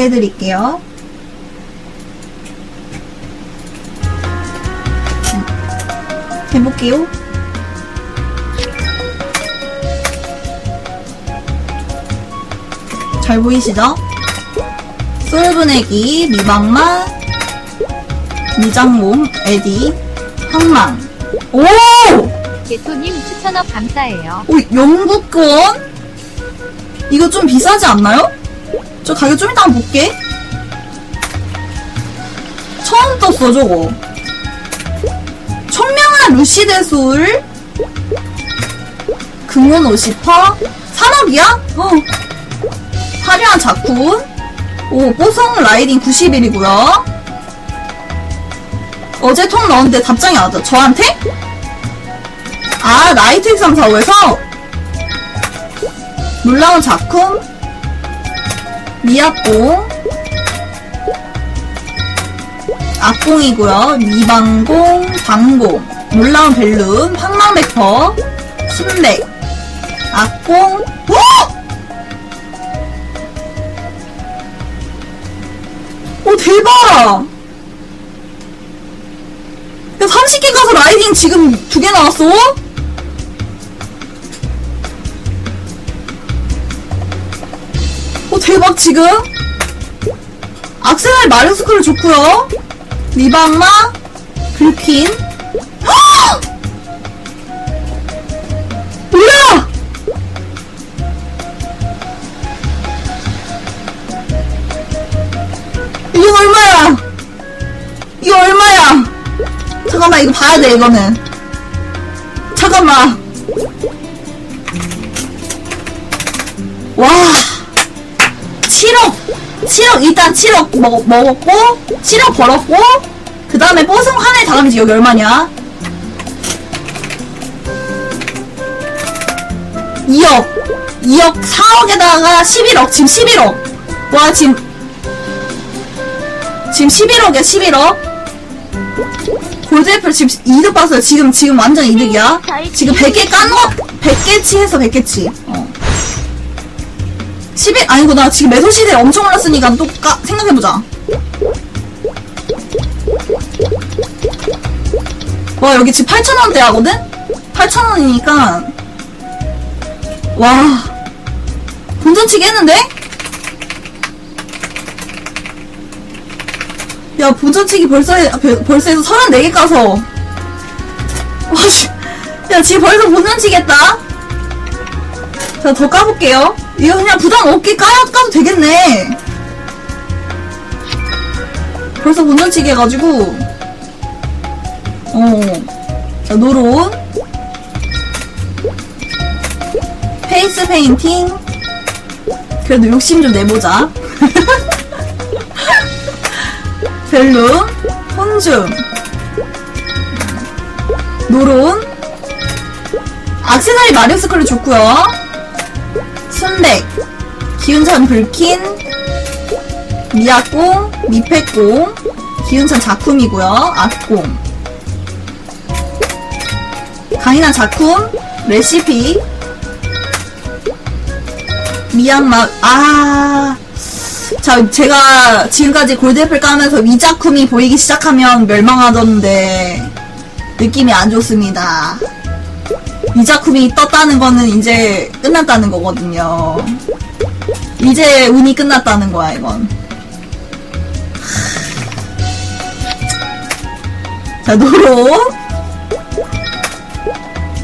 해드릴게요. 음, 해볼게요. 잘 보이시죠? 솔브내기, 미방마, 미장몸, 에디, 황망. 오! 개토님 추천업 감사해요. 오, 영국권? 이거 좀 비싸지 않나요? 저 가격 좀 이따 한번 볼게. 처음 떴어, 저거. 청명한 루시드 술. 금원 50퍼. 산업이야? 어. 화려한 작품. 오, 뽀송 라이딩 90일이고요. 어제 통 넣었는데 답장이 안 왔다. 저한테? 아, 나이트 1345에서 놀라운 작품 미약공 악공이고요. 미방공, 방공, 놀라운 벨룬, 황망백퍼, 신백, 악공, 오! 오, 대박! 야, 30개 가서 라이딩 지금 두 개 나왔어? 대박, 지금? 악세사리 마르스크를 좋고요 리방마, 불킨. 헉! 뭐야! 이건 얼마야? 이거 얼마야? 잠깐만, 이거 봐야 돼, 이거는. 잠깐만. 와. 7억! 7억, 일단 7억 먹, 먹었고, 7억 벌었고, 그 다음에 뽀송 하나에 다가면서 여기 얼마냐? 2억. 2억, 4억에다가 11억, 지금 11억. 와, 지금, 지금 11억이야, 11억. 골드애플 지금 이득 봤어요. 지금, 지금 완전 이득이야. 지금 100개 깐 거, 100개치 해서 100개치. 어. 11, 아니구나. 지금 매소시대 엄청 올랐으니까 또 까, 생각해보자. 와, 여기 지금 8,000원대 하거든? 8,000원이니까. 와. 본전치기 했는데? 야, 본전치기 벌써, 해- 배- 벌써 해서 34개 까서. 와, 씨. 야, 지금 벌써 본전치기 했다? 자, 더 까볼게요. 이거 그냥 부담 없게 까도 되겠네. 벌써 본전치기 해가지고. 어. 자, 노론. 페이스 페인팅. 그래도 욕심 좀 내보자. 벨룸. 혼줌. 노론. 악세사리 마리오 스컬이 좋고요 순백, 기운찬 불킨, 미약공, 미패공, 기운찬 작품이고요. 악공. 강인한 작품, 레시피, 미얀마, 아. 자, 제가 지금까지 골드애플 까면서 이 작품이 보이기 시작하면 멸망하던데, 느낌이 안 좋습니다. 이 작품이 떴다는 거는 이제 끝났다는 거거든요. 이제 운이 끝났다는 거야, 이건. 자, 노론.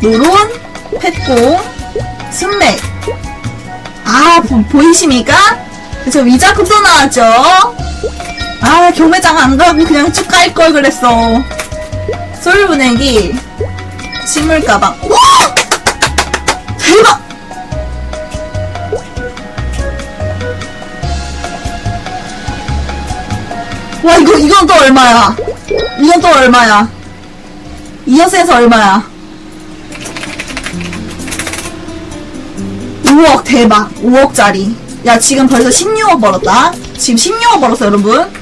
노론, 펫공, 순맥. 아, 보, 보이십니까? 저 위자급 또 나왔죠? 아, 경매장 안 가고 그냥 쭉 깔 걸 그랬어. 솔분액이, 식물 가방. 와! 와, 이거, 이건 또 얼마야? 이건 또 얼마야? 이어스에서 얼마야? 5억 대박 5억짜리 야 지금 벌써 16억 벌었다 지금 16억 벌었어 여러분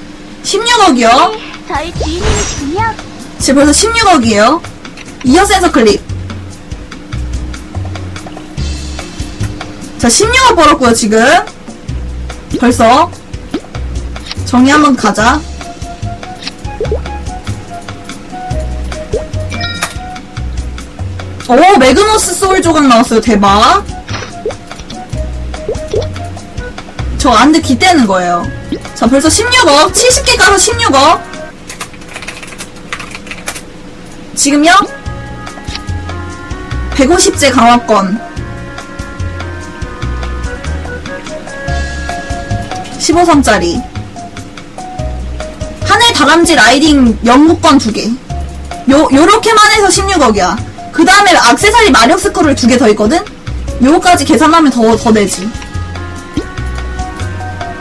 16억이요 저희 주인님 중요. 지금 벌써 16억이에요 이어 센서 클립 자 16억 벌었고요 지금 벌써 정리 한번 가자. 오, 매그너스 소울 조각 나왔어요. 대박. 저 안돼 기대는 거예요. 자, 벌써 16억. 70개 가서 16억. 지금요? 150제 강화권. 15성짜리. 하늘 다람쥐 라이딩 영무권 2개. 요, 요렇게만 해서 16억이야. 그 다음에 악세사리 마력 스크롤 2개 더 있거든? 요거까지 계산하면 더, 더 내지.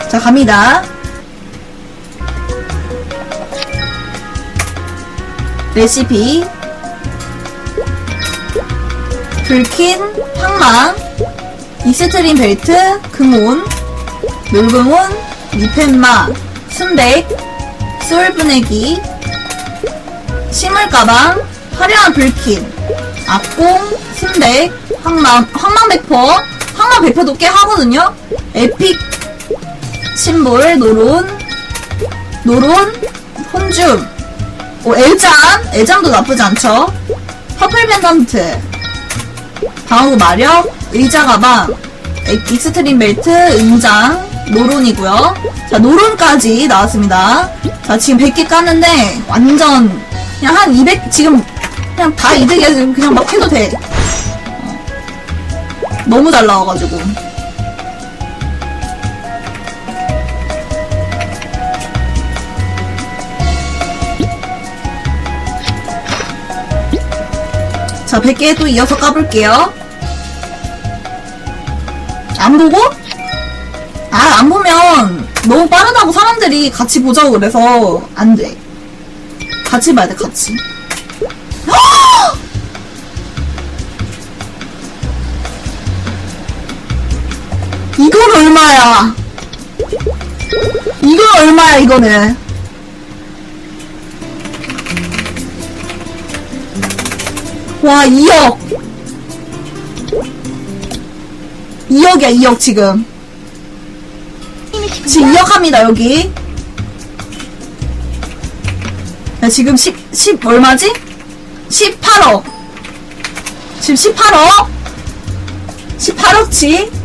자, 갑니다. 레시피. 불킨, 황망, 익스트림 벨트, 금온, 놀금온, 미펜마, 순백, 소울분해기, 식물가방, 화려한 불킨, 악공, 순백, 황망, 황망백퍼, 황망백퍼도 꽤 하거든요? 에픽, 심볼, 노론, 노론, 혼줌, 오, 엘잠, 엘잠도 나쁘지 않죠? 퍼플 벤던트, 방어구 마력, 의자 가방, 엑- 익스트림 벨트, 은장, 노론이고요. 자, 노론까지 나왔습니다. 자, 지금 100개 깠는데 완전 그냥 한 200, 지금 그냥 다 이득이야. 그냥 막 해도 돼. 어. 너무 잘 나와가지고. 자, 100개 또 이어서 까볼게요. 안 보고? 아, 안 보면 너무 빠르다고 사람들이 같이 보자고 그래서 안 돼. 같이 봐야 돼, 같이. 이건 얼마야? 이건 얼마야, 이거는? 와, 2억! 2억이야, 2억 지금. 지금 2억 합니다, 여기. 야, 지금 10, 10, 얼마지? 18억. 지금 18억? 18억치?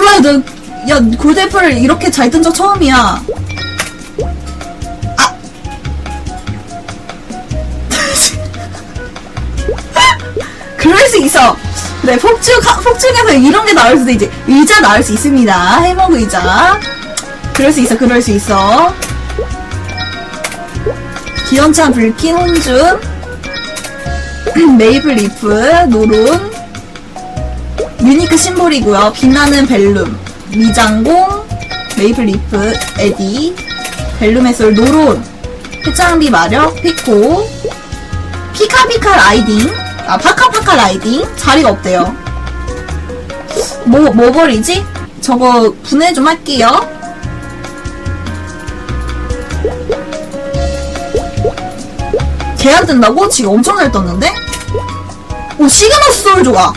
몰라, 너, 야, 골드애플 이렇게 잘 뜬 적 처음이야. 아. 그럴 수 있어. 네, 폭죽, 폭죽에서 이런 게 나올 수도 이제 의자 나올 수 있습니다. 해먹 의자. 그럴 수 있어, 그럴 수 있어. 기원찬 불킨 혼줌. 메이플 리프, 노론. 유니크 심볼이고요. 빛나는 벨룸. 미장공, 메이플 리프, 에디. 벨룸의 솔, 노론. 해장비 마력, 피코. 피카피카 라이딩. 아, 파카파카 라이딩. 자리가 없대요. 뭐, 뭐 버리지? 저거 분해 좀 할게요. 계약 된다고? 지금 엄청 잘 떴는데? 오, 시그너스 소울 조각.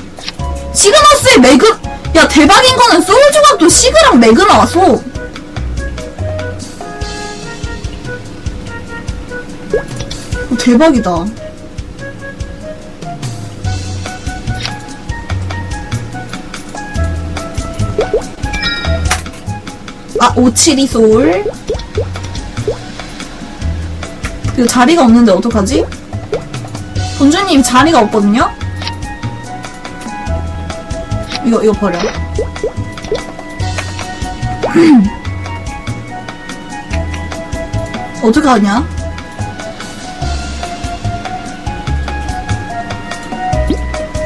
시그너스의 매그, 야, 대박인 거는 소울 조각도 시그랑 매그 나왔어. 오, 대박이다. 아, 오칠이 소울. 이거 자리가 없는데 어떡하지? 본주님 자리가 없거든요? 이거, 이거 버려. 어떡하냐?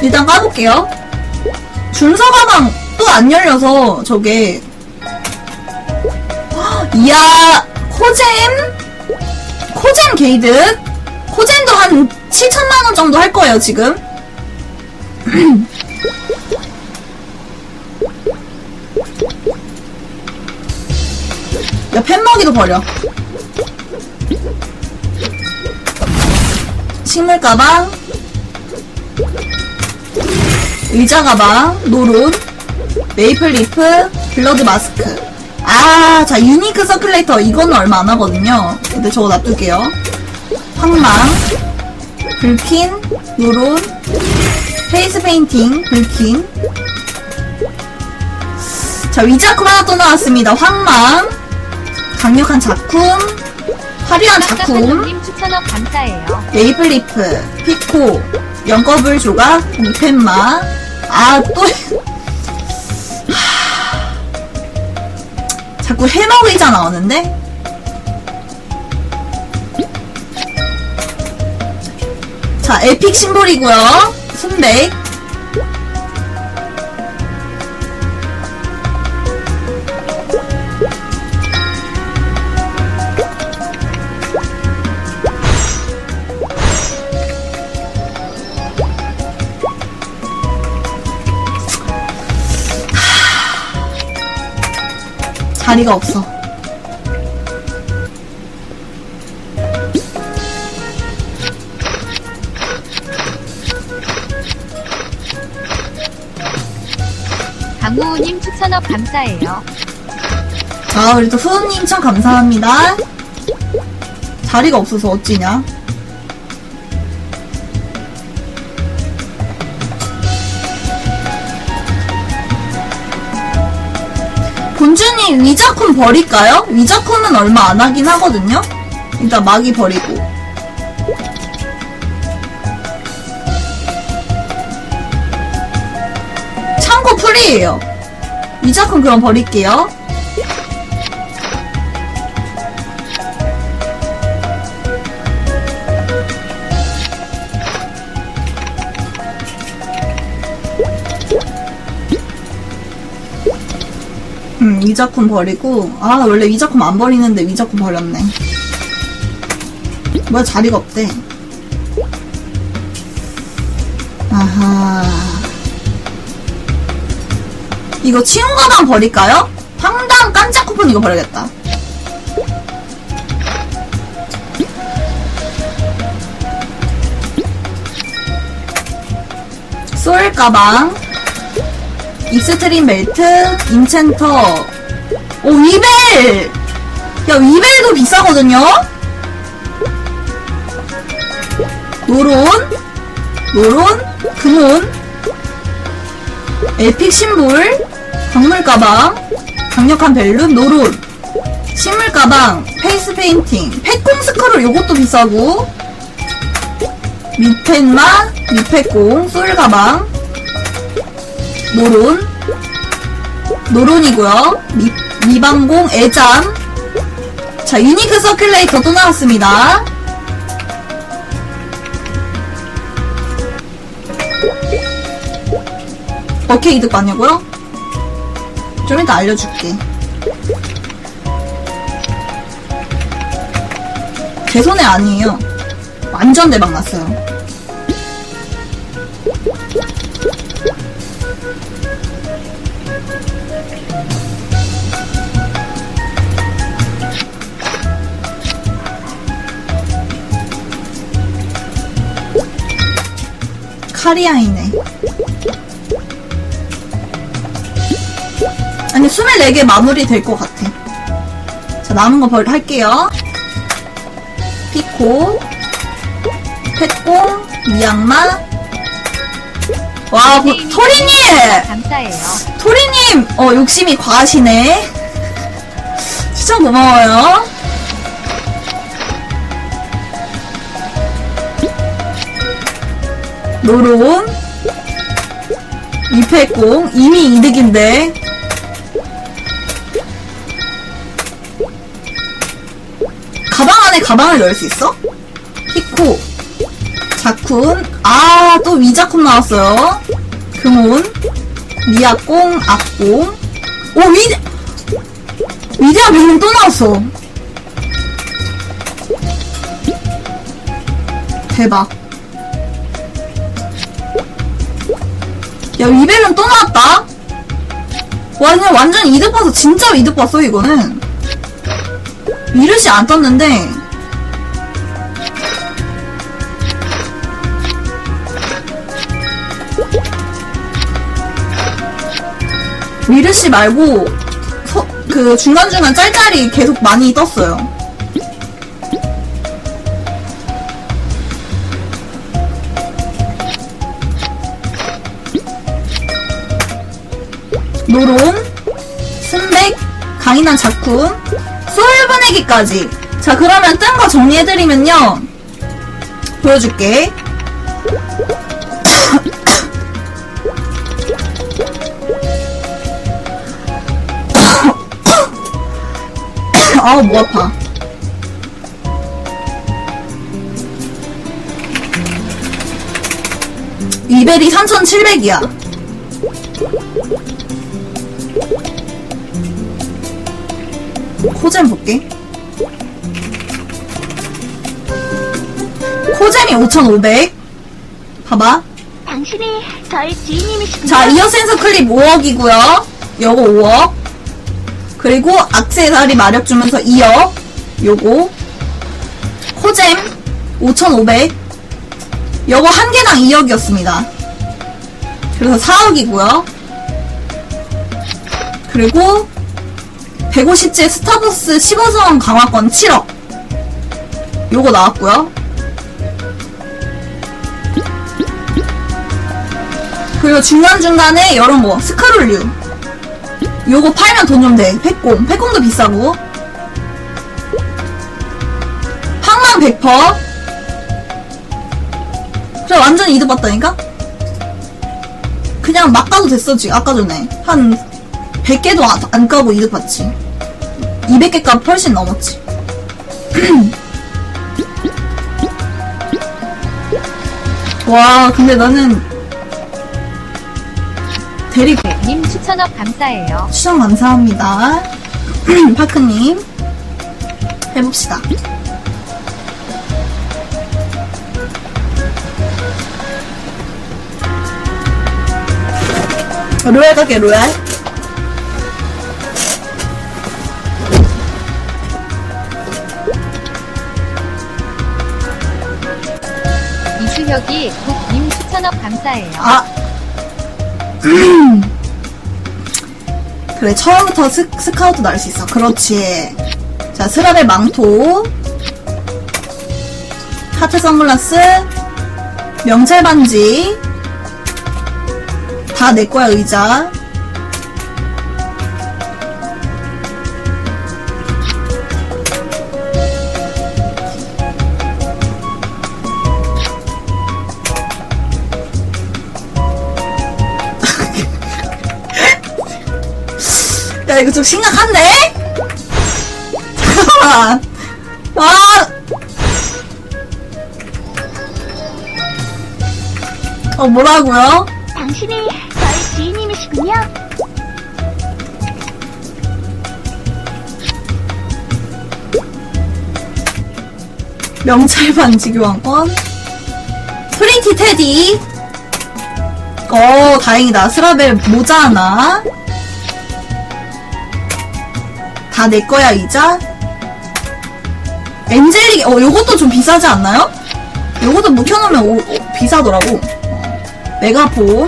일단 까볼게요. 준서 가방 또 안 열려서 저게 이야 코잼 코잼 게이드 코잼도 한 7천만 원 정도 할 거예요 지금 야 펜먹이도 버려. 식물 가방. 의자 가방. 노론. 메이플 리프. 블러드 마스크. 아, 자, 유니크 서큘레이터. 이거는 얼마 안 하거든요. 근데 저거 놔둘게요. 황망, 불킨, 요론, 페이스 페인팅, 불킨. 자, 위자쿰 하나 또 나왔습니다. 황망, 강력한 작쿰, 화려한 작쿰, 님 추천업 감사해요. 메이플리프, 피코, 연거불 조각, 미펜마. 아, 또. 하... 자꾸 해먹의자 나오는데? 자, 에픽 심볼이고요 순백. 자리가 없어. 강우우님 추천업 감사해요. 자, 우리 또 후우님 참 감사합니다. 자리가 없어서 어찌냐? 본주님 위자콘 버릴까요? 위자콘은 얼마 안 하긴 하거든요? 일단 마기 버리고. 참고 풀이에요. 위자콘 그럼 버릴게요. 음, 위자콘 버리고. 아, 원래 위자콘 안 버리는데 위자콘 버렸네. 뭐야, 자리가 없대. 아하. 이거 치운 가방 버릴까요? 황당 깜짝 쿠폰 이거 버려야겠다. 솔 가방. 익스트림 벨트, 인챈터. 오, 위벨! 야, 위벨도 비싸거든요? 노론, 노론, 금온, 에픽 신물, 광물 가방, 강력한 벨룸, 노론, 식물 가방, 페이스 페인팅, 패공 스크롤 요것도 비싸고, 미펜마, 미패공, 솔 가방, 노론? 노론이고요. 미, 미방공 애잠 자 유니크 서큘레이터 또 나왔습니다. 어케 이득 받냐고요? 좀 이따 알려줄게. 제 손에 아니에요. 완전 대박 났어요 카리아이네. 아니, 24개 마무리 될 것 같아. 자, 남은 거 벌, 할게요. 피코, pet공, 미양마. 와, 고, 토리님! 감사해요. 토리님! 어, 욕심이 과하시네. 추천 고마워요. 노론 이패공 이미 이득인데. 가방 안에 가방을 넣을 수 있어? 히코 자쿤. 아 또 위자쿤 나왔어요. 금온 미아공 악공. 오 위대 위대한 배움 또 나왔어. 대박 야, 위벨은 또 나왔다? 와, 그냥 완전 이득 봤어. 진짜 이득 봤어, 이거는. 위르시 안 떴는데. 위르시 말고, 서, 그그 중간중간 짤짤이 계속 많이 떴어요. 노론, 순백, 강인한 작품, 소울 보내기까지. 자, 그러면 뜬 거 정리해드리면요. 보여줄게. 아우, 목 아파. 이벨이 3,700이야. 코잼 볼게. 코잼이 5,500. 봐봐. 당신이 저희 지인님이시군요. 자, 이어 센서 클립 5억이고요. 요거 5억. 그리고 악세사리 마력 주면서 2억. 요거. 코잼 5,500. 요거 한 개당 2억이었습니다. 그래서 4억이고요. 그리고 150제 스타버스 15성 강화권 7억. 요거 나왔고요. 그리고 중간중간에 여러 뭐 스카롤류 요거 팔면 돈 좀 돼. 백곰. 백곰도 비싸고. 황망 100%. 그래, 완전 이득 봤다니까? 그냥 막 가도 됐어, 지금. 아까 전에. 한 100개도 안, 안 까고 이득 봤지. 200개 값 훨씬 넘었지. 와, 근데 나는 대리 님 추천업 감사해요. 추천 감사합니다. 파크님. 해봅시다. 로얄 갈게, 로얄. 이수혁이 국님 추천업 감사해요. 아. 그래, 처음부터 스, 스카우트 날 수 있어. 그렇지. 자, 스라벨 망토. 하트 선글라스. 명찰 반지. 다 내 거야, 의자. 야, 이거 좀 심각한데? 잠깐만. 아! 어, 뭐라고요? 당신이 저희 지인님이시군요. 명찰 반지 교환권. 프린티 테디. 어, 다행이다. 스라벨 모자 하나. 다 내 거야, 이자. 엔젤릭, 어, 요것도 좀 비싸지 않나요? 요것도 묵혀놓으면 오- 오, 비싸더라고. 어. 메가폰.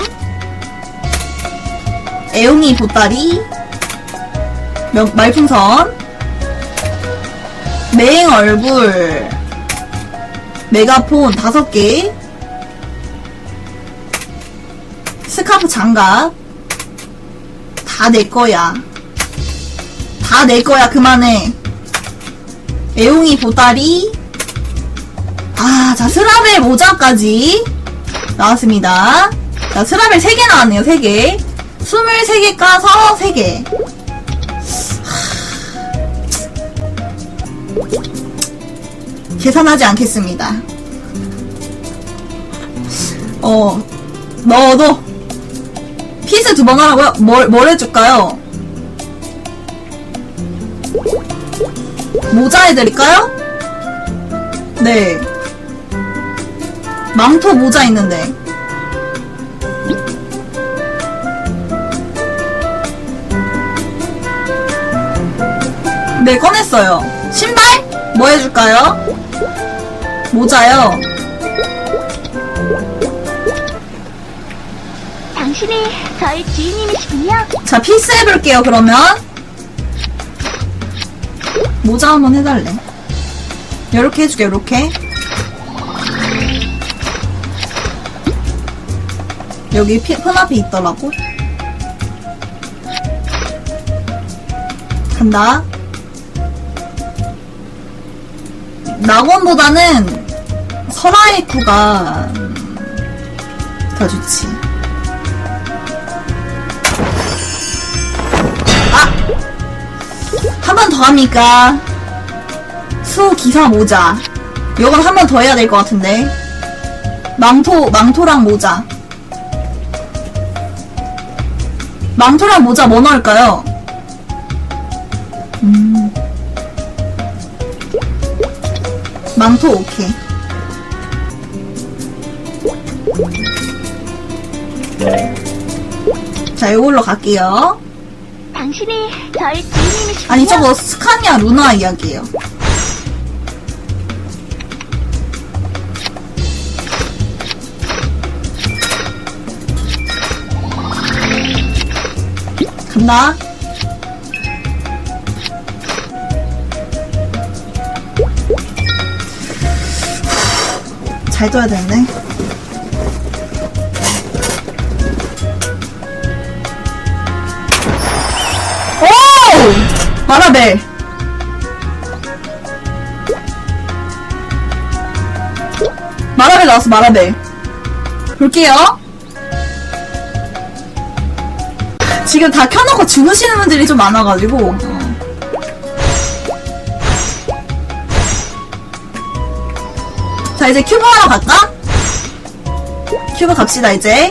애용이 보따리. 명- 말풍선. 맹 얼굴. 메가폰 다섯 개. 스카프 장갑. 다 내 거야. 다 내 거야. 그만해. 애용이 보따리. 아, 자, 스라벨 모자까지 나왔습니다. 자, 스라벨 3개 나왔네요. 3개. 23개 까서 3개. 계산하지 않겠습니다. 어, 너도 피스 두 번 하라고요? 뭘, 뭘 해줄까요? 모자 해드릴까요? 네. 망토 모자 있는데. 네, 꺼냈어요. 신발? 뭐 해줄까요? 모자요. 당신이 저희 지인님이시군요. 자, 피스 해볼게요, 그러면. 모자 한번 해달래. 요렇게 해줄게, 요렇게. 여기 피, 폰 앞에 있더라고. 간다. 낙원보다는 설아이쿠가 더 좋지. 번 더 합니까? 수 기사 모자. 요건 한 번 더 해야 될 것 같은데. 망토, 망토랑 모자. 망토랑 모자 뭐 넣을까요? 음. 망토 오케이. 자, 이걸로 갈게요. 당신이 지인님이시군요. 아니, 저거 스카니아 루나 이야기예요. 간다. 잘 떠야 되네. 오! 마라벨. 마라벨 나왔어, 마라벨. 볼게요. 지금 다 켜놓고 주무시는 분들이 좀 많아가지고. 어. 자, 이제 큐브 하러 갈까? 큐브 갑시다, 이제.